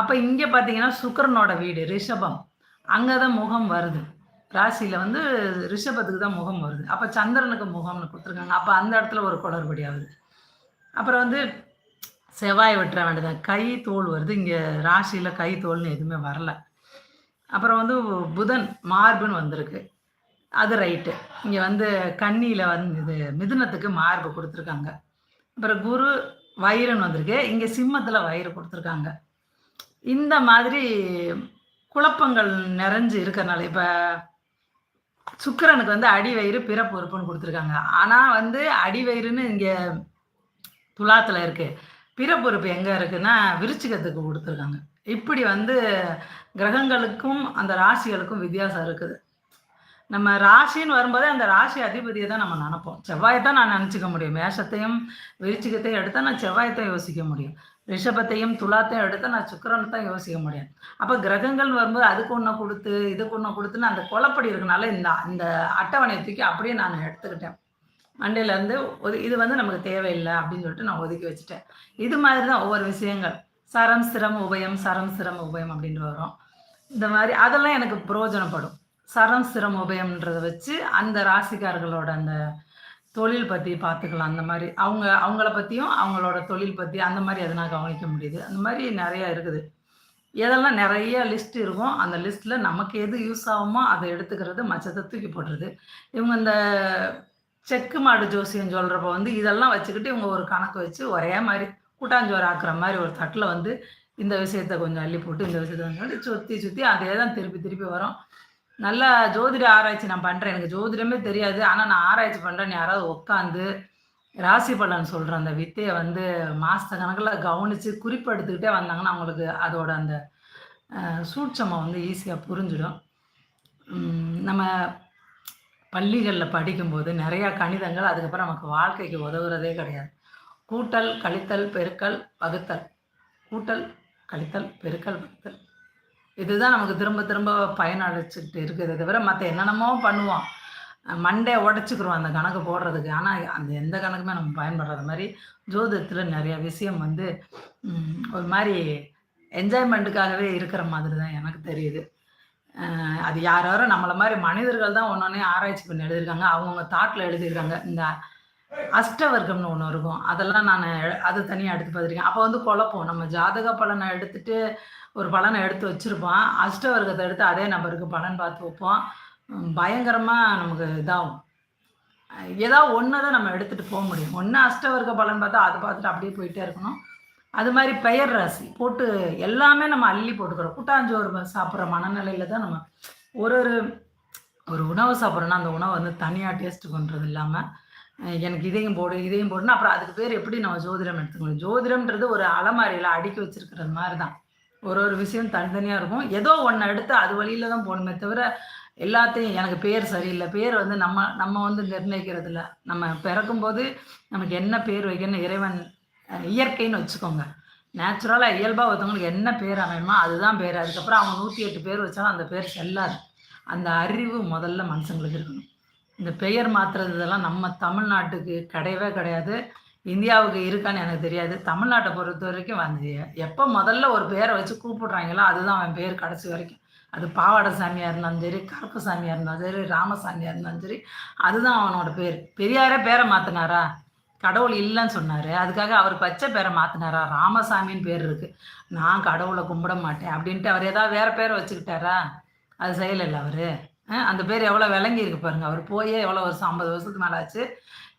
அப்போ இங்கே பார்த்தீங்கன்னா சுக்கரனோட வீடு ரிஷபம். அங்கே தான் முகம் வருது. ராசியில் வந்து ரிஷபத்துக்கு தான் முகம் வருது. அப்போ சந்திரனுக்கு முகம்னு கொடுத்துருக்காங்க. அப்போ அந்த இடத்துல ஒரு குளறுபடி ஆகுது. அப்புறம் வந்து செவ்வாய் வெட்டுற வேண்டியதான் கை தோல் வருது. இங்கே ராசியில் கை தோல்னு எதுவுமே வரல. அப்புறம் வந்து புதன் மார்புன்னு வந்திருக்கு. அது ரைட்டு இங்கே வந்து கன்னியில் வந்து இது மிதுனத்துக்கு மார்பு கொடுத்துருக்காங்க. அப்புறம் குரு வயிறுன்னு வந்திருக்கு. இங்கே சிம்மத்தில் வயிறு கொடுத்துருக்காங்க. இந்த மாதிரி குழப்பங்கள் நிறைஞ்சு இருக்கிறனால இப்போ சுக்கிரனுக்கு வந்து அடிவயிறு பிறப்பு உறுப்புன்னு கொடுத்துருக்காங்க. ஆனால் வந்து அடிவயிறுன்னு இங்கே துலாத்தில் இருக்கு. பிறப்புறுப்பு எங்கே இருக்குன்னா விருச்சிகத்துக்கு கொடுத்துருக்காங்க. இப்படி வந்து கிரகங்களுக்கும் அந்த ராசிகளுக்கும் வித்தியாசம் இருக்குது. நம்ம ராசின்னு வரும்போதே அந்த ராசி அதிபதியை தான் நம்ம நினைப்போம். செவ்வாயை தான் நான் நினச்சிக்க முடியும். மேஷத்தையும் விருச்சிகத்தையும் எடுத்தால் நான் செவ்வாயத்தை யோசிக்க முடியும். ரிஷபத்தையும் துலாத்தையும் எடுத்து நான் சுக்கரன் தான் யோசிக்க முடியும். அப்போ கிரகங்கள் வரும்போது அதுக்கு ஒன்று கொடுத்து இதுக்கு ஒன்று கொடுத்துன்னு அந்த கொலப்படி இருக்கனால இந்த இந்த அட்டவணையை தூக்கி அப்படியே நான் எடுத்துக்கிட்டேன். மண்டையிலேருந்து ஒது இது வந்து நமக்கு தேவையில்லை அப்படின்னு சொல்லிட்டு நான் ஒதுக்கி வச்சுட்டேன். இது மாதிரி தான் ஒவ்வொரு விஷயங்கள். சரம் சிரம் உபயம் சரம் சிரம் உபயம் அப்படின்ட்டு வரும். இந்த மாதிரி அதெல்லாம் எனக்கு பிரயோஜனப்படும். சரம் சிரம் உபயம்ன்றதை வச்சு அந்த ராசிக்காரர்களோட அந்த தொழில் பற்றி பார்த்துக்கலாம் அந்த மாதிரி அவங்க அவங்கள பற்றியும் அவங்களோட தொழில் பற்றி அந்த மாதிரி எதனா கவனிக்க முடியுது. அந்த மாதிரி நிறையா இருக்குது. எதெல்லாம் நிறைய லிஸ்ட் இருக்கும் அந்த லிஸ்ட்டில் நமக்கு எது யூஸ் ஆகுமோ அதை எடுத்துக்கிறது மச்சத்தை தூக்கி போடுறது இவங்க இந்த செக்கு மாடு ஜோசியம் சொல்கிறப்ப வந்து இதெல்லாம் வச்சுக்கிட்டு இவங்க ஒரு கணக்கு வச்சு ஒரே மாதிரி கூட்டாஞ்சோறு ஆக்குற மாதிரி ஒரு தட்டில் வந்து இந்த விஷயத்த கொஞ்சம் அள்ளி போட்டு இந்த விஷயத்தை கொஞ்சம் சுற்றி சுற்றி அதே தான் திருப்பி திருப்பி வரும். நல்லா ஜோதிட ஆராய்ச்சி நான் பண்ணுறேன் எனக்கு ஜோதிடமே தெரியாது. ஆனால் நான் ஆராய்ச்சி பண்ணுறேன்னு யாராவது உட்காந்து ராசி பலன் சொல்கிற அந்த வித்தையை வந்து மாத கணக்கில் கவனித்து குறிப்பெடுத்துக்கிட்டே வந்தாங்கன்னா அவங்களுக்கு அதோட அந்த சூட்சமாக வந்து ஈஸியாக புரிஞ்சிடும். நம்ம பள்ளிகளில் படிக்கும்போது நிறையா கணிதங்கள் அதுக்கப்புறம் நமக்கு வாழ்க்கைக்கு உதவுறதே கிடையாது. கூட்டல் கழித்தல் பெருக்கல் வகுத்தல். கூட்டல் கழித்தல் பெருக்கல் வகுத்தல். இதுதான் நமக்கு திரும்ப திரும்ப பயனடைச்சிட்டு இருக்குது தவிர மற்ற என்னென்னமோ பண்ணுவோம். மண்டே உடச்சிக்கிறோம் அந்த கணக்கு போடுறதுக்கு. ஆனால் அந்த எந்த கணக்குமே நம்ம பயன்படுறது மாதிரி ஜோதிடத்தில் நிறைய விஷயம் வந்து ஒரு மாதிரி என்ஜாய்மெண்ட்டுக்காகவே இருக்கிற மாதிரி தான் எனக்கு தெரியுது. அது யார் யாரோ நம்மளை மாதிரி மனிதர்கள் தான் ஒன்று ஒன்றே ஆராய்ச்சி பண்ணி எழுதியிருக்காங்க. அவங்கவுங்க தாட்டில் எழுதியிருக்காங்க. இந்த அஷ்டவர்க்கம்னு ஒன்று இருக்கும். அதெல்லாம் நான் அது தனியாக எடுத்து பார்த்துருக்கேன். அப்போ வந்து குழப்பம். நம்ம ஜாதக பலனை எடுத்துட்டு ஒரு பலனை எடுத்து வச்சுருப்போம். அஷ்டவர்க்கத்தை எடுத்து அதே நம்பருக்கு பலன் பார்த்து வைப்போம். பயங்கரமாக நமக்கு இதாகும். ஏதாவது ஒன்று தான் நம்ம எடுத்துகிட்டு போக முடியும். ஒன்று அஷ்டவர்க்க பலன் பார்த்தா அதை பார்த்துட்டு அப்படியே போயிட்டே இருக்கணும். அது மாதிரி பெயர் ராசி போட்டு எல்லாமே நம்ம அள்ளி போட்டுக்கிறோம். கூட்டாஞ்சோறு சாப்பிட்ற மனநிலையில் தான் நம்ம ஒரு ஒரு ஒரு உணவு சாப்பிட்றோன்னா அந்த உணவை வந்து தனியாக டேஸ்ட் பண்ணுறது இல்லாமல் எனக்கு இதையும் போடு இதையும் போடுனா அப்புறம் அதுக்கு பேர் எப்படி நம்ம ஜோதிடம் எடுத்துக்கணும்? ஜோதிடம்ன்றது ஒரு அலமாரியில் அடுக்கி வச்சிருக்கிறது மாதிரி தான். ஒரு ஒரு விஷயம் தனித்தனியாக இருக்கும். ஏதோ ஒன்று எடுத்து அது வழியில் தான் போகணுமே தவிர எல்லாத்தையும் எனக்கு பேர் சரியில்லை. பேர் வந்து நம்ம நம்ம வந்து நிர்ணயிக்கிறது இல்லை நம்ம பிறக்கும்போது நமக்கு என்ன பேர் வைக்கணும் இறைவன் இயற்கைன்னு வச்சுக்கோங்க. நேச்சுரலாக இயல்பாக ஒருத்தவங்களுக்கு என்ன பேர் அமையுமோ அதுதான் பேர். அதுக்கப்புறம் அவங்க நூற்றி எட்டு பேர் வச்சாலும் அந்த பேர் செல்லாது. அந்த அறிவு முதல்ல மனுஷங்களுக்கு இருக்கணும். இந்த பெயர் மாற்றுறது இதெல்லாம் நம்ம தமிழ்நாட்டுக்கு கிடையவே கிடையாது. இந்தியாவுக்கு இருக்கான்னு எனக்கு தெரியாது. தமிழ்நாட்டை பொறுத்த வரைக்கும் வந்து எப்போ முதல்ல ஒரு பேரை வச்சு கூப்பிடுறாங்களோ அதுதான் அவன் பேர் கடைசி வரைக்கும். அது பாவாடை சாமியாக இருந்தாலும் சரி கருப்பு சாமியாக இருந்தாலும் சரி ராமசாமியாக இருந்தாலும் சரி அதுதான் அவனோட பேர். பெரியாரே பேரை மாற்றினாரா கடவுள் இல்லைன்னு சொன்னார். அதுக்காக அவர் பச்சை பேரை மாற்றினாரா ராமசாமின்னு பேர் இருக்குது நான் கடவுளை கும்பிட மாட்டேன். அப்படின்ட்டு அவர் ஏதாவது வேறு பேரை வச்சுக்கிட்டாரா? அது செய்யலை அவர்? அந்த பேர் எவ்வளோ விளங்கி இருக்கு பாருங்க. அவர் போயே எவ்வளோ வருஷம் ஐம்பது வருஷத்துக்கு மேலே ஆச்சு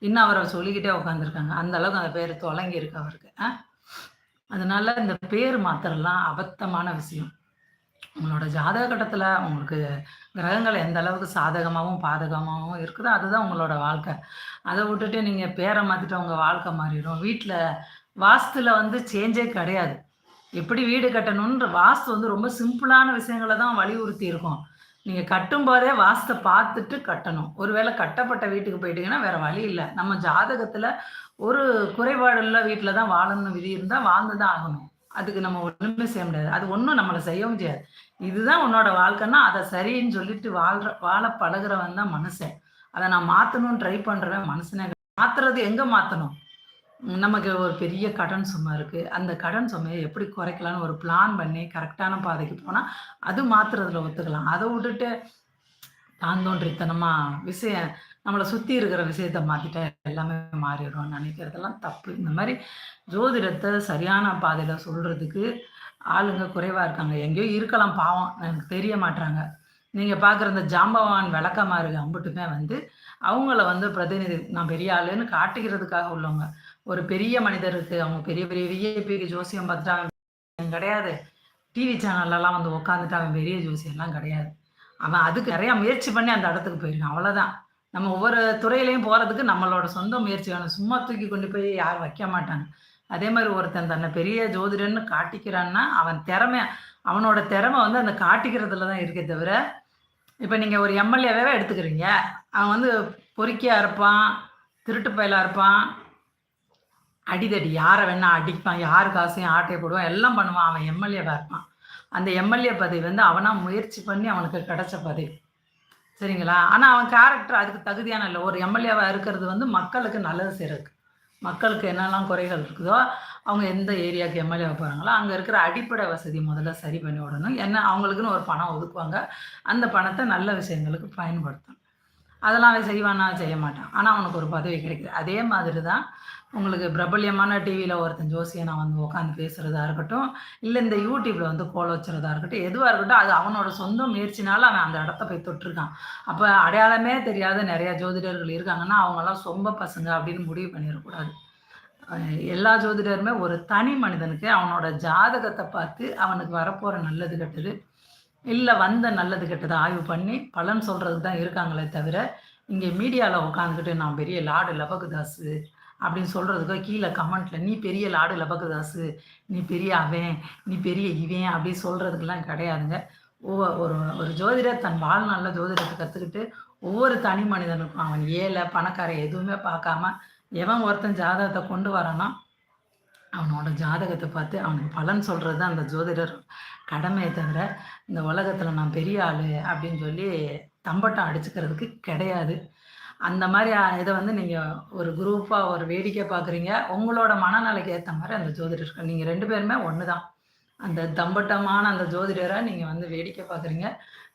இன்னும் அவரை சொல்லிக்கிட்டே உட்காந்துருக்காங்க அந்த அளவுக்கு அந்த பேர் தொலங்கி இருக்கு அவருக்கு. அதனால இந்த பேர் மாத்திரலாம் அபத்தமான விஷயம். உங்களோட ஜாதக கட்டத்தில் உங்களுக்கு கிரகங்கள் எந்த அளவுக்கு சாதகமாகவும் பாதகமாகவும் இருக்குதோ அதுதான் உங்களோட வாழ்க்கை. அதை விட்டுட்டு நீங்கள் பேரை மாற்றிட்டு உங்கள் வாழ்க்கை மாறிடும். வீட்டில் வாஸ்துல வந்து சேஞ்சே கிடையாது. எப்படி வீடு கட்டணுன்ற வாஸ்து வந்து ரொம்ப சிம்பிளான விஷயங்களை தான் வலியுறுத்தி இருக்கும். நீங்கள் கட்டும்போதே வாஸ்தை பார்த்துட்டு கட்டணும். ஒருவேளை கட்டப்பட்ட வீட்டுக்கு போயிட்டீங்கன்னா வேற வழி இல்லை. நம்ம ஜாதகத்தில் ஒரு குறைபாடு இல்லை வீட்டில் தான் வாழணும்னு விதி இருந்தால் வாழ்ந்து தான் ஆகணும். அதுக்கு நம்ம ஒன்றுமே செய்ய முடியாது. அது ஒன்றும் நம்மளை செய்யவும் முடியாது. இதுதான் உன்னோட வாழ்க்கைன்னா அதை சரின்னு சொல்லிட்டு வாழ்ற வாழ பழகிறவன் தான் மனுஷன். அதை நான் மாற்றணும்னு ட்ரை பண்ணுறேன் மனுஷனே மாற்றுறது எங்கே மாற்றணும் நமக்கு ஒரு பெரிய கடன் சுமை இருக்குது அந்த கடன் சுமையை எப்படி குறைக்கலான்னு ஒரு பிளான் பண்ணி கரெக்டான பாதைக்கு போனால் அது மாத்துறதுல ஒத்துக்கலாம். அதை விட்டுட்டு தான் தோன்றித்தனமாக விஷயம் நம்மளை சுற்றி இருக்கிற விஷயத்த மாற்றிட்டா எல்லாமே மாறிடும் நினைக்கிறதெல்லாம் தப்பு. இந்த மாதிரி ஜோதிடத்தை சரியான பாதையில் சொல்கிறதுக்கு ஆளுங்க குறைவாக இருக்காங்க. எங்கேயோ இருக்கலாம் பாவம். எனக்கு தெரிய மாட்டாங்க நீங்கள் பார்க்குற இந்த ஜாம்பவான் விளக்கமாக விளக்கமாறு அம்புட்டுமே வந்து அவங்கள வந்து பிரதிநிதி நான் பெரிய ஆளுன்னு காட்டிக்கிறதுக்காக உள்ளவங்க. ஒரு பெரிய மனிதருக்கு அவங்க பெரிய பெரிய விஐபிக்கு ஜோசியம் பார்த்துட்டு கிடையாது. டிவி சேனல்லலாம் வந்து உட்காந்துட்டு அவன் பெரிய ஜோசியம்லாம் கிடையாது. அவன் அதுக்கு நிறையா முயற்சி பண்ணி அந்த இடத்துக்கு போயிருக்கான். அவ்வளோதான் நம்ம ஒவ்வொரு துறையிலையும் போகிறதுக்கு நம்மளோட சொந்த முயற்சி வேணும் சும்மா தூக்கி கொண்டு போய் யாரும் வைக்க மாட்டாங்க. அதே மாதிரி ஒருத்தன் தன்னை பெரிய ஜோதிடன்னு காட்டிக்கிறான்னா அவன் திறமை அவனோட திறமை வந்து அந்த காட்டிக்கிறதுல தான் இருக்கே தவிர இப்போ நீங்கள் ஒரு எம்எல்ஏவே எடுத்துக்கிறீங்க. அவன் வந்து பொறுக்கியாக இருப்பான் திருட்டு பயலாக இருப்பான் அடிதடி. யாரை வேணா அடிப்பான் யார் காசையும் ஆட்டையை போடுவான் எல்லாம் பண்ணுவான் அவன் எம்எல்ஏவாக இருப்பான். அந்த எம்எல்ஏ பதவி வந்து அவனாக முயற்சி பண்ணி அவனுக்கு கிடைச்ச பதவி. சரிங்களா? ஆனால் அவன் கேரக்டர் அதுக்கு தகுதியான இல்லை. ஒரு எம்எல்ஏவாக இருக்கிறது வந்து மக்களுக்கு நல்லது செய்கிறதுக்கு மக்களுக்கு என்னெல்லாம் குறைகள் இருக்குதோ அவங்க எந்த ஏரியாவுக்கு எம்எல்ஏவாக போகிறாங்களோ அங்கே இருக்கிற அடிப்படை வசதி முதல்ல சரி பண்ணி விடணும். என்ன அவங்களுக்குன்னு ஒரு பணம் ஒதுக்குவாங்க. அந்த பணத்தை நல்ல விஷயங்களுக்கு பயன்படுத்தணும். அதெல்லாம் அவன் செய்வானா செய்ய மாட்டான். ஆனால் அவனுக்கு ஒரு பதவி கிடைக்குது. அதே மாதிரி தான் உங்களுக்கு பிரபல்யமான டிவியில் ஒருத்தன் ஜோசியை நான் வந்து உட்காந்து பேசுகிறதா இருக்கட்டும் இல்லை இந்த யூடியூப்பில் வந்து கோல வச்சுறதா இருக்கட்டும் எதுவாக இருக்கட்டும் அது அவனோட சொந்த முயற்சினால அவன் அந்த இடத்த போய் தொட்டிருக்கான். அப்போ அடையாளமே தெரியாத நிறையா ஜோதிடர்கள் இருக்காங்கன்னா அவங்கெல்லாம் சொம்ப பசங்க அப்படின்னு முடிவு பண்ணிடக்கூடாது. எல்லா ஜோதிடருமே ஒரு தனி மனிதனுக்கு அவனோட ஜாதகத்தை பார்த்து அவனுக்கு வரப்போகிற நல்லது கெட்டது இல்லை வந்த நல்லது கெட்டதை ஆய்வு பண்ணி பலன் சொல்கிறதுக்கு தான் இருக்காங்களே தவிர இங்கே மீடியாவில் உட்காந்துக்கிட்டு நான் பெரிய லாடு லபகுதாஸு அப்படின்னு சொல்கிறதுக்கோ கீழே கமெண்ட்டில் நீ பெரிய லாடு லபகுதாஸு நீ பெரிய அவன் நீ பெரிய இவன் அப்படி சொல்கிறதுக்கெல்லாம் கிடையாதுங்க. ஒரு ஒரு ஜோதிடர் தன் வாழ்நாளில் ஜோதிடத்தை கற்றுக்கிட்டு ஒவ்வொரு தனி மனிதனுக்கும் அவன் ஏழை பணக்காரன் எதுவுமே பார்க்காம எவன் ஒருத்தன் ஜாதகத்தை கொண்டு வரானா அவனோட ஜாதகத்தை பார்த்து அவனுக்கு பலன் சொல்கிறது தான் அந்த ஜோதிடர். கடமையை தவிர இந்த உலகத்தில் நான் பெரிய ஆள் அப்படின்னு சொல்லி தம்பட்டம் அடிச்சுக்கிறதுக்கு கிடையாது. அந்த மாதிரி இதை வந்து நீங்கள் ஒரு குரூப்பாக ஒரு வேடிக்கை பார்க்குறீங்க. உங்களோட மனநிலைக்கு ஏற்ற மாதிரி அந்த ஜோதிடர்கள் நீங்கள் ரெண்டு பேருமே ஒன்று தான் அந்த தம்பட்டமான அந்த ஜோதிடரை நீங்கள் வந்து வேடிக்கை பார்க்குறீங்க.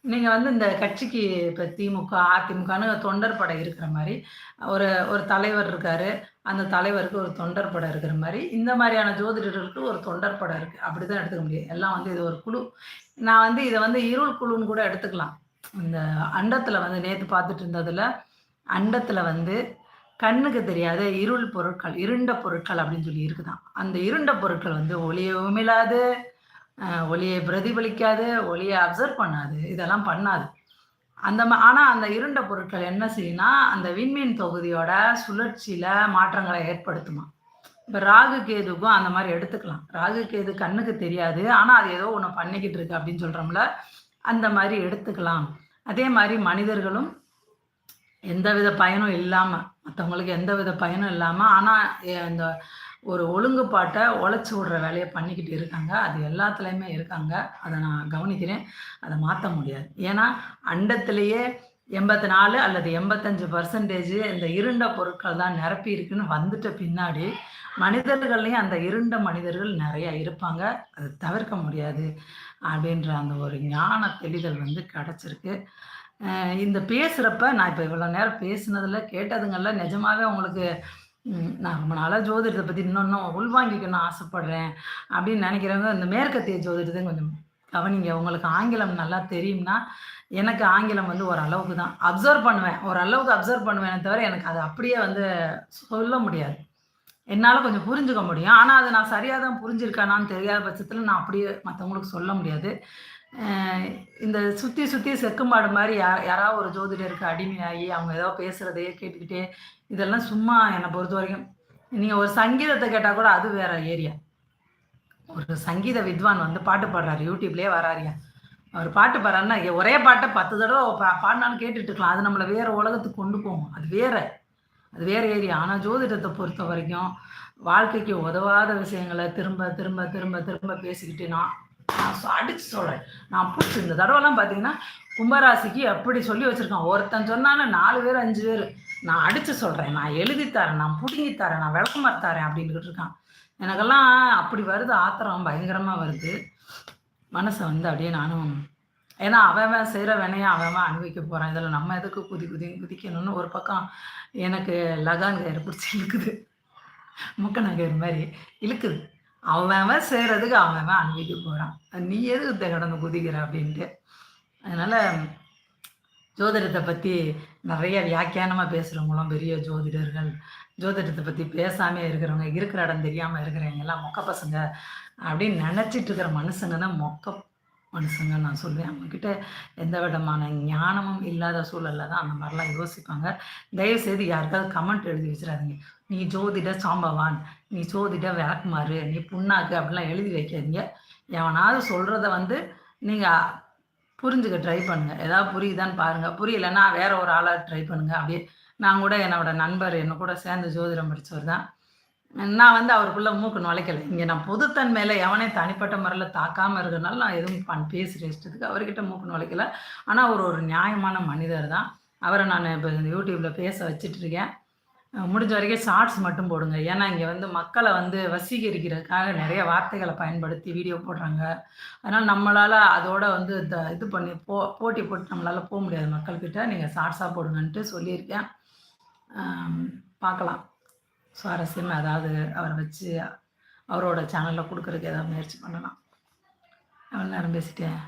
நீங்கள் வந்து இந்த கட்சிக்கு இப்போ திமுக அதிமுகன்னு தொண்டர் படை இருக்கிற மாதிரி ஒரு ஒரு தலைவர் இருக்கார் அந்த தலைவருக்கு ஒரு தொண்டர் படம் இருக்கிற மாதிரி இந்த மாதிரியான ஜோதிடர்களுக்கு ஒரு தொண்டர் படம் இருக்குது அப்படி தான் எடுத்துக்க முடியும். எல்லாம் வந்து இது ஒரு குழு. நான் வந்து இதை வந்து இருள் குழுன்னு கூட எடுத்துக்கலாம். இந்த அண்டத்தில் வந்து நேற்று பார்த்துட்டு இருந்ததில் அண்டத்தில் வந்து கண்ணுக்கு தெரியாத இருள் பொருட்கள் இருண்ட பொருட்கள் அப்படின்னு சொல்லி இருக்குதான். அந்த இருண்ட பொருட்கள் வந்து ஒளியவும் இல்லாது ஒளியை பிரதிபலிக்காது ஒளியை அப்சர்வ் பண்ணாது. இதெல்லாம் பண்ணாது. அந்த ஆனால் அந்த இருண்ட பொருட்கள் என்ன செய்யும்னா அந்த விண்மீன் தொகுதியோட சுழற்சியில் மாற்றங்களை ஏற்படுத்துமா. இப்போ ராகு கேதுக்கும் அந்த மாதிரி எடுத்துக்கலாம். ராகு கேது கண்ணுக்கு தெரியாது. ஆனால் அது ஏதோ ஒன்று பண்ணிக்கிட்டு இருக்கு அப்படின்னு சொல்கிறோம்ல அந்த மாதிரி எடுத்துக்கலாம். அதே மாதிரி மனிதர்களும் எந்தவித பயனும் இல்லாமல் மற்றவங்களுக்கு எந்தவித பயனும் இல்லாமல் ஆனால் இந்த ஒரு ஒழுங்குபாட்டை உழைச்சி விடுற வேலையை பண்ணிக்கிட்டு இருக்காங்க. அது எல்லாத்துலேயுமே இருக்காங்க. அதை நான் கவனிக்கிறேன். அதை மாற்ற முடியாது. ஏன்னா அண்டத்திலேயே எண்பத்தி நாலு அல்லது எண்பத்தஞ்சு பர்சன்டேஜ் இந்த இருண்ட பொருட்கள் தான் நிரப்பி இருக்குன்னு வந்துட்ட பின்னாடி மனிதர்கள்லேயும் அந்த இருண்ட மனிதர்கள் நிறையா இருப்பாங்க. அதை தவிர்க்க முடியாது அப்படின்ற அந்த ஒரு ஞான தெளிதல் வந்து கிடச்சிருக்கு. இந்த பேசுகிறப்ப நான் இப்போ இவ்வளோ நேரம் பேசுனதில் கேட்டதுங்கள்ல நிஜமாகவே உங்களுக்கு நான் ரொம்ப நாளாக ஜோதிடத்தை பற்றி இன்னொன்னும் உள்வாங்கிக்கணும்னு ஆசைப்படுறேன் அப்படின்னு நினைக்கிறவங்க இந்த மேற்கத்திய ஜோதிடத்தை கொஞ்சம் கவனிங்க. உங்களுக்கு ஆங்கிலம் நல்லா தெரியும்னா எனக்கு ஆங்கிலம் வந்து ஓரளவுக்கு தான். அப்சர்வ் பண்ணுவேன். ஓரளவுக்கு அப்சர்வ் பண்ணுவேனே தவிர எனக்கு அதை அப்படியே வந்து சொல்ல முடியாது. என்னால் கொஞ்சம் புரிஞ்சுக்க முடியும். ஆனால் அது நான் சரியாக தான் புரிஞ்சிருக்கானான்னு தெரியாத பட்சத்தில் நான் அப்படியே மற்றவங்களுக்கு சொல்ல முடியாது. இந்த சுற்றி சுற்றி செக்குமாடு மாதிரி யா யாராவது ஒரு ஜோதிடருக்கு அடிமையாகி அவங்க ஏதோ பேசுகிறதையே கேட்டுக்கிட்டே இதெல்லாம் சும்மா என்னை பொறுத்த வரைக்கும். நீங்கள் ஒரு சங்கீதத்தை கேட்டால் கூட அது வேற ஏரியா. ஒரு சங்கீத வித்வான் வந்து பாட்டு பாடுறாரு யூடியூப்லேயே வராருயா அவர் பாட்டு பாடுறாருன்னா ஒரே பாட்டை பத்து தடவை பா பாடினாலும் கேட்டுட்டு இருக்கலாம். அது நம்மளை வேறு உலகத்துக்கு கொண்டு போகும். அது வேற. அது வேற ஏரியா. ஆனால் ஜோதிடத்தை பொறுத்த வரைக்கும் வாழ்க்கைக்கு உதவாத விஷயங்களை திரும்ப திரும்ப திரும்ப திரும்ப பேசிக்கிட்டு நான் அடிச்சு சொல்கிறேன் நான் பிடிச்சி இந்த தடவைலாம் பார்த்தீங்கன்னா கும்பராசிக்கு அப்படி சொல்லி வச்சுருக்கான். ஒருத்தன் சொன்னாலும் நாலு பேர் அஞ்சு பேர். நான் அடித்து சொல்கிறேன் நான் எழுதி தரேன். நான் பிடுங்கி தரேன். நான் விளக்கம் தரேன் அப்படின்ட்டு இருக்கான். எனக்கெல்லாம் அப்படி வருது. ஆத்திரம் பயங்கரமாக வருது. மனசை வந்து அப்படியே நானும் ஏன்னா அவன் செய்கிற வினையை அவன் அனுபவிக்க போகிறான் இதில் நம்ம எதுக்கு குதி குதி குதிக்கணும்னு ஒரு பக்கம் எனக்கு லகான் கயிறு பிடிச்சி இழுக்குது. முக்கண கயிறு மாதிரி இழுக்குது. அவன் அவன் செய்கிறதுக்கு அவன் அவன் அனுபவிக்க போகிறான் நீ எதுக்கு கடந்து குதிக்கிற அப்படின்ட்டு. அதனால் ஜோதிடத்தை பற்றி நிறைய வியாக்கியானமாக பேசுகிறவங்களும் பெரிய ஜோதிடர்கள். ஜோதிடத்தை பற்றி பேசாமே இருக்கிறவங்க இருக்கிற இடம் தெரியாமல் இருக்கிறவங்க எல்லாம் மொக்க பசங்க அப்படின்னு நினச்சிட்டு இருக்கிற மனுஷங்க தான் மொக்க மனுஷங்க நான் சொல்லுவேன் அவங்கக்கிட்ட எந்த விதமான ஞானமும் இல்லாத சூழலில் தான் அந்த மாதிரிலாம் யோசிப்பாங்க. தயவுசெய்து யாருக்காவது கமெண்ட் எழுதி வச்சிடாதீங்க. நீ ஜோதிட சாம்பவான். நீ ஜோதிட விளக்குமாறு நீ புண்ணாக்கு அப்படிலாம் எழுதி வைக்காதீங்க. எவனாவது சொல்கிறத வந்து நீங்கள் புரிஞ்சுக்க ட்ரை பண்ணுங்கள் ஏதாவது புரியுதான்னு பாருங்கள் புரியலைன்னா வேற ஒரு ஆளாக ட்ரை பண்ணுங்கள் அப்படியே நான் கூட என்னோட நண்பர் என்ன கூட சேர்ந்து ஜோதிடம் படித்தவர் தான். நான் வந்து அவருக்குள்ள மூக்கு நுழைக்கலை. இங்கே நான் பொதுத்தன்மையில் எவனே தனிப்பட்ட முறையில் தாக்காமல் இருக்கிறனால நான் எதுவும் பண் பேசுகிற இஷ்டத்துக்கு அவர்கிட்ட மூக்கு நுழைக்கல. ஆனால் அவர் ஒரு நியாயமான மனிதர் தான். அவரை நான் இப்போ யூடியூப்பில் பேச வச்சுட்டு இருக்கேன். முடிஞ்ச வரைக்கும் ஷார்ட்ஸ் மட்டும் போடுங்க. ஏன்னா இங்கே வந்து மக்களை வந்து வசீகரிக்கிறதுக்காக நிறைய வார்த்தைகளை பயன்படுத்தி வீடியோ போடுறாங்க. அதனால் நம்மளால் அதோட வந்து இந்த இது பண்ணி போ போட்டி போட்டு நம்மளால் போக முடியாது மக்கள்கிட்ட. நீங்கள் ஷார்ட்ஸாக போடுங்கன்ட்டு சொல்லியிருக்கேன். பார்க்கலாம். சுவாரஸ்யமாக ஏதாவது அவரை வச்சு அவரோட சேனலில் கொடுக்குறதுக்கு ஏதாவது முயற்சி பண்ணலாம். எவ்வளோ நேரம் பேசிட்டேன்?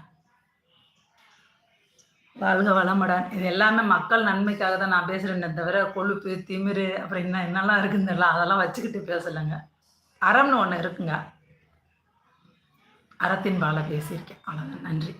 வாழ்க வளமுடன். இது எல்லாமே மக்கள் நன்மைக்காக தான் நான் பேசுகிறேன்னே தவிர கொழுப்பு திமிரு அப்புறம் என்ன என்னெல்லாம் இருக்குன்னு அதெல்லாம் வச்சுக்கிட்டு பேசலைங்க. அறம்னு ஒன்று இருக்குங்க. அறத்தின் வாழை பேசியிருக்கேன். அவ்வளோதான் நன்றி.